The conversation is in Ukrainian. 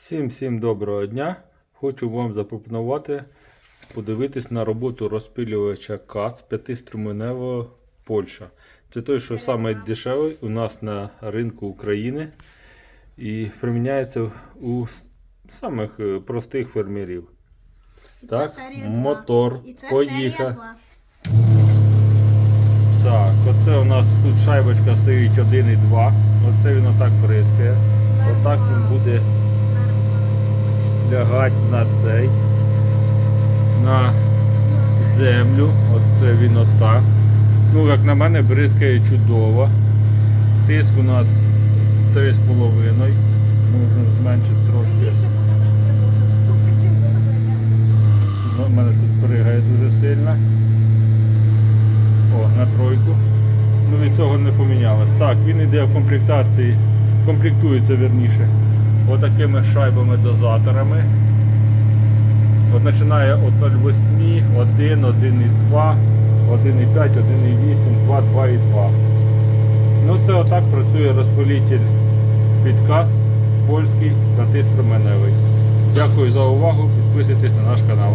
Всім всім доброго дня. Хочу вам запропонувати подивитись на роботу розпилювача КАС п'ятиструменевого Польща. Це той, що саме дешевий у нас на ринку України і приміняється у самих е, простих фермерів. І Так, серія 2. мотор, І це поїхав. 2. Так, оце у нас тут шайбочка стоїть 1 і 2. Оце він отак бризкає. Отак він буде лягати на цей, на землю. Оце він отак. Ну, як на мене, бризкає чудово. Тиск у нас 3,5. Можна зменшити трошки. Ну, У мене тут пригає дуже сильно. О, на тройку. Ну від цього не помінялось. Так, він йде в комплектації, комплектується верніше. Отакими шайбами дозаторами. От починає від 0,8, 1, 1,2, 1,5, 1,8, 2, 2 і 2. Ну це отак працює розпилитель підказ польський п'ятиструменевий. Дякую за увагу, підписуйтесь на наш канал.